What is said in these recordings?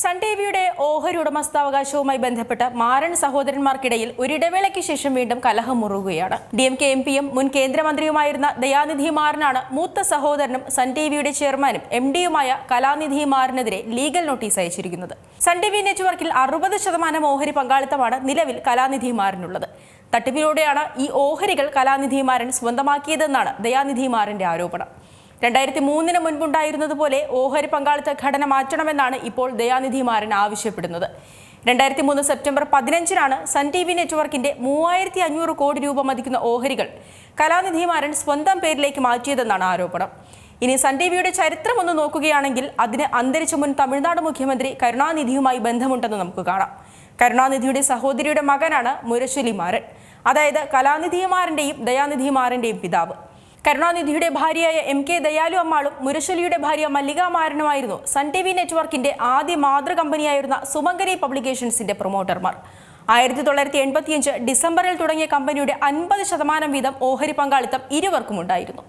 Sun T വിയുടെ ഓഹരി ഉടമസ്ഥാവകാശവുമായി ബന്ധപ്പെട്ട് മാരൻ സഹോദരന്മാർക്കിടയിൽ ഒരിടവേളയ്ക്ക് ശേഷം വീണ്ടും കലഹം മുറുകുകയാണ്. ഡി എം കെ എം പിയും മുൻ കേന്ദ്രമന്ത്രിയുമായിരുന്ന ദയാനിധി മാറിനാണ് മൂത്ത സഹോദരനും സൺ ടി വിയുടെ ചെയർമാനും എം ഡിയുമായ കലാനിധി മാറിനെതിരെ ലീഗൽ നോട്ടീസ് അയച്ചിരിക്കുന്നത്. സൺ ടി വി നെറ്റ്വർക്കിൽ അറുപത് ശതമാനം ഓഹരി പങ്കാളിത്തമാണ് നിലവിൽ കലാനിധി മാറിനുള്ളത് തട്ടിപ്പിലൂടെയാണ് ഈ ഓഹരികൾ കലാനിധി മാരൻ സ്വന്തമാക്കിയതെന്നാണ് ദയാനിധി മാറിന്റെ ആരോപണം. രണ്ടായിരത്തി മൂന്നിന് മുൻപുണ്ടായിരുന്നതുപോലെ ഓഹരി പങ്കാളിത്ത ഘടന മാറ്റണമെന്നാണ് ഇപ്പോൾ ദയാനിധി മാരൻ ആവശ്യപ്പെടുന്നത്. രണ്ടായിരത്തി മൂന്ന് സെപ്റ്റംബർ പതിനഞ്ചിനാണ് സൺ ടി വി നെറ്റ്വർക്കിന്റെ മൂവായിരത്തി അഞ്ഞൂറ് കോടി രൂപ മതിക്കുന്ന ഓഹരികൾ കലാനിധി മാരൻ സ്വന്തം പേരിലേക്ക് മാറ്റിയതെന്നാണ് ആരോപണം. ഇനി സൺ ടി വിയുടെ ചരിത്രം ഒന്ന് നോക്കുകയാണെങ്കിൽ അതിന് അന്തരിച്ച മുൻ തമിഴ്നാട് മുഖ്യമന്ത്രി കരുണാനിധിയുമായി ബന്ധമുണ്ടെന്ന് നമുക്ക് കാണാം. കരുണാനിധിയുടെ സഹോദരിയുടെ മകനാണ് മുരശലി മാരൻ അതായത് കലാനിധി മാരന്റെയും ദയാനിധി മാരന്റെയും പിതാവ്. കരുണാനിധിയുടെ ഭാര്യയായ എം കെ ദയാലു അമ്മാളും മുരശലിയുടെ ഭാര്യ മല്ലിക മാരനുമായിരുന്നു സൺ ടി വി നെറ്റ്വർക്കിന്റെ ആദ്യ മാതൃ കമ്പനിയായിരുന്ന സുമംഗരി പബ്ലിക്കേഷൻസിന്റെ പ്രൊമോട്ടർമാർ. ആയിരത്തി തൊള്ളായിരത്തി എൺപത്തിയഞ്ച് ഡിസംബറിൽ തുടങ്ങിയ കമ്പനിയുടെ അൻപത് ശതമാനം വീതം ഓഹരി പങ്കാളിത്തം ഇരുവർക്കും ഉണ്ടായിരുന്നു.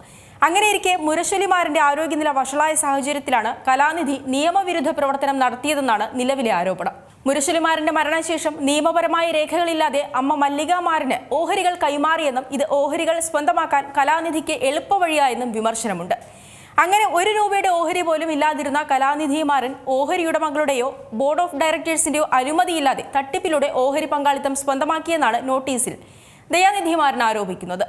അങ്ങനെയിരിക്കെ മുരശലിമാരന്റെ ആരോഗ്യനില വഷളായ സാഹചര്യത്തിലാണ് കലാനിധി നിയമവിരുദ്ധ പ്രവർത്തനം നടത്തിയതെന്നാണ് നിലവിലെ ആരോപണം. മുരശലിമാരന്റെ മരണശേഷം നിയമപരമായ രേഖകളില്ലാതെ അമ്മ മല്ലികാമാരന് ഓഹരികൾ കൈമാറിയെന്നും ഇത് ഓഹരികൾ സ്വന്തമാക്കാൻ കലാനിധിക്ക് എളുപ്പവഴിയായെന്നും വിമർശനമുണ്ട്. അങ്ങനെ ഒരു രൂപയുടെ ഓഹരി പോലും ഇല്ലാതിരുന്ന കലാനിധിമാരൻ ഓഹരി ഉടമകളുടെയോ ബോർഡ് ഓഫ് ഡയറക്ടേഴ്സിന്റെയോ അനുമതിയില്ലാതെ തട്ടിപ്പിലൂടെ ഓഹരി പങ്കാളിത്തം സ്വന്തമാക്കിയെന്നാണ് നോട്ടീസിൽ ദയാനിധിമാരൻ ആരോപിക്കുന്നത്.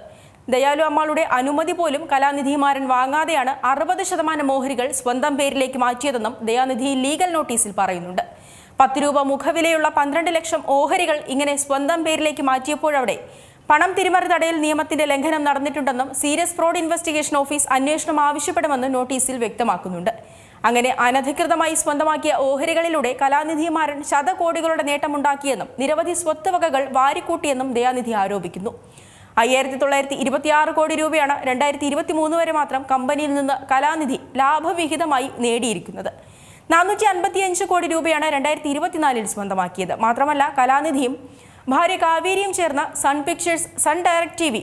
ദയാലു അമ്മാളുടെ അനുമതി പോലും കലാനിധിമാരൻ വാങ്ങാതെയാണ് അറുപത് ശതമാനം ഓഹരികൾ സ്വന്തം പേരിലേക്ക് മാറ്റിയതെന്നും ദയാനിധി ലീഗൽ നോട്ടീസിൽ പറയുന്നുണ്ട്. പത്ത് രൂപ മുഖവിലയുള്ള പന്ത്രണ്ട് ലക്ഷം ഓഹരികൾ ഇങ്ങനെ സ്വന്തം പേരിലേക്ക് മാറ്റിയപ്പോഴവിടെ പണം തിരിമറി തടയൽ നിയമത്തിന്റെ ലംഘനം നടന്നിട്ടുണ്ടെന്നും സീരിയസ് ഫ്രോഡ് ഇൻവെസ്റ്റിഗേഷൻ ഓഫീസ് അന്വേഷണം ആവശ്യപ്പെടുമെന്ന് നോട്ടീസിൽ വ്യക്തമാക്കുന്നുണ്ട്. അങ്ങനെ അനധികൃതമായി സ്വന്തമാക്കിയ ഓഹരികളിലൂടെ കലാനിധിമാരൻ ശതകോടികളുടെ നേട്ടമുണ്ടാക്കിയെന്നും നിരവധി സ്വത്തുവകകൾ വാരിക്കൂട്ടിയെന്നും ദയാനിധി ആരോപിക്കുന്നു. അയ്യായിരത്തി തൊള്ളായിരത്തി ഇരുപത്തിയാറ് കോടി രൂപയാണ് രണ്ടായിരത്തി ഇരുപത്തി മൂന്ന് വരെ മാത്രം കമ്പനിയിൽ നിന്ന് കലാനിധി ലാഭവിഹിതമായി നേടിയിരിക്കുന്നത്. നാനൂറ്റി അൻപത്തിയഞ്ച് കോടി രൂപയാണ് രണ്ടായിരത്തി ഇരുപത്തിനാലിൽ സ്വന്തമാക്കിയത്. മാത്രമല്ല കലാനിധിയും ഭാര്യ കാവേരിയും ചേർന്ന Sun Pictures Sun Direct T V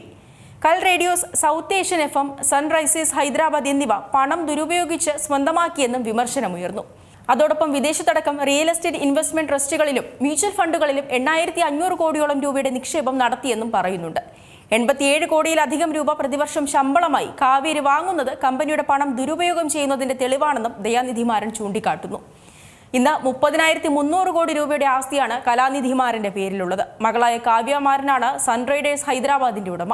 Kal radios South Asian F M Sunrisers Hyderabad എന്നിവ പണം ദുരുപയോഗിച്ച് സ്വന്തമാക്കിയെന്നും വിമർശനമുയർന്നു. അതോടൊപ്പം വിദേശത്തടക്കം റിയൽ എസ്റ്റേറ്റ് ഇൻവെസ്റ്റ്മെന്റ് ട്രസ്റ്റുകളിലും മ്യൂച്വൽ ഫണ്ടുകളിലും എണ്ണായിരത്തി അഞ്ഞൂറ് കോടിയോളം രൂപയുടെ നിക്ഷേപം നടത്തിയെന്നും പറയുന്നുണ്ട്. എൺപത്തിയേഴ് കോടിയിലധികം രൂപ പ്രതിവർഷം ശമ്പളമായി കാവേരി വാങ്ങുന്നത് കമ്പനിയുടെ പണം ദുരുപയോഗം ചെയ്യുന്നതിന്റെ തെളിവാണെന്നും ദയാനിധിമാരൻ ചൂണ്ടിക്കാട്ടുന്നു. ഇന്ന് മുപ്പതിനായിരത്തി മുന്നൂറ് കോടി രൂപയുടെ ആസ്തിയാണ് കലാനിധിമാരന്റെ പേരിലുള്ളത്. മകളായ കാവ്യമാരനാണ് സൺറൈഡേഴ്സ് ഹൈദരാബാദിന്റെ ഉടമ.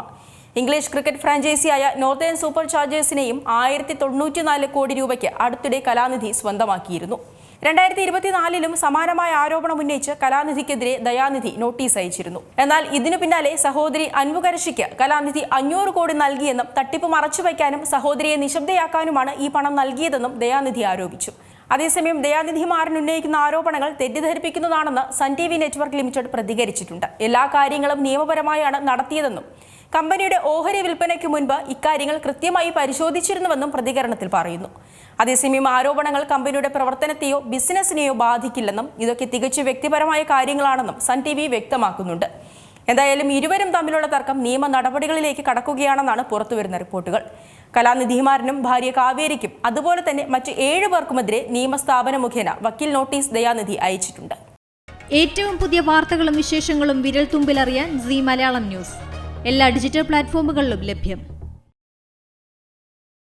ഇംഗ്ലീഷ് ക്രിക്കറ്റ് ഫ്രാഞ്ചൈസിയായ നോർത്തേൺ സൂപ്പർ ചാർജേഴ്സിനെയും ആയിരത്തി തൊണ്ണൂറ്റിനാല് കോടി രൂപയ്ക്ക് അടുത്തിടെ കലാനിധി സ്വന്തമാക്കിയിരുന്നു. രണ്ടായിരത്തി ഇരുപത്തിനാലിലും സമാനമായ ആരോപണം ഉന്നയിച്ച് കലാനിധിക്കെതിരെ ദയാനിധി നോട്ടീസ് അയച്ചിരുന്നു. എന്നാൽ ഇതിനു പിന്നാലെ സഹോദരി അൻവുകരശിക്ക് കലാനിധി അഞ്ഞൂറ് കോടി നൽകിയെന്നും തട്ടിപ്പ് മറച്ചുവെക്കാനും സഹോദരിയെ നിശബ്ദയാക്കാനുമാണ് ഈ പണം നൽകിയതെന്നും ദയാനിധി ആരോപിച്ചു. അതേസമയം ദയാനിധി മാരൻ ഉന്നയിക്കുന്ന ആരോപണങ്ങൾ തെറ്റിദ്ധരിപ്പിക്കുന്നതാണെന്ന് Sun T V network limited പ്രതികരിച്ചിട്ടുണ്ട്. എല്ലാ കാര്യങ്ങളും നിയമപരമായാണ് നടത്തിയതെന്നും കമ്പനിയുടെ ഓഹരി വിൽപ്പനയ്ക്ക് മുൻപ് ഇക്കാര്യങ്ങൾ കൃത്യമായി പരിശോധിച്ചിരുന്നുവെന്നും പ്രതികരണത്തിൽ പറയുന്നു. അതേസമയം ആരോപണങ്ങൾ കമ്പനിയുടെ പ്രവർത്തനത്തെയോ ബിസിനസിനെയോ ബാധിക്കില്ലെന്നും ഇതൊക്കെ തികച്ചു വ്യക്തിപരമായ കാര്യങ്ങളാണെന്നും സൺ ടി വ്യക്തമാക്കുന്നുണ്ട്. എന്തായാലും ഇരുവരും തമ്മിലുള്ള തർക്കം നിയമ നടപടികളിലേക്ക് കടക്കുകയാണെന്നാണ് പുറത്തുവരുന്ന റിപ്പോർട്ടുകൾ. കലാനിധിമാരനും ഭാര്യ കാവേരിക്കും അതുപോലെ തന്നെ മറ്റ് ഏഴ് പേർക്കുമെതിരെ നിയമസ്ഥാപന മുഖേന വക്കീൽ നോട്ടീസ് ദയാനിധി അയച്ചിട്ടുണ്ട്. ഏറ്റവും പുതിയ വാർത്തകളും വിശേഷങ്ങളും വിരൽ തുമ്പിലറിയാൻ സി മലയാളം ന്യൂസ്. എല്ലാ ഡിജിറ്റൽ പ്ലാറ്റ്ഫോമുകളിലും ലഭ്യം.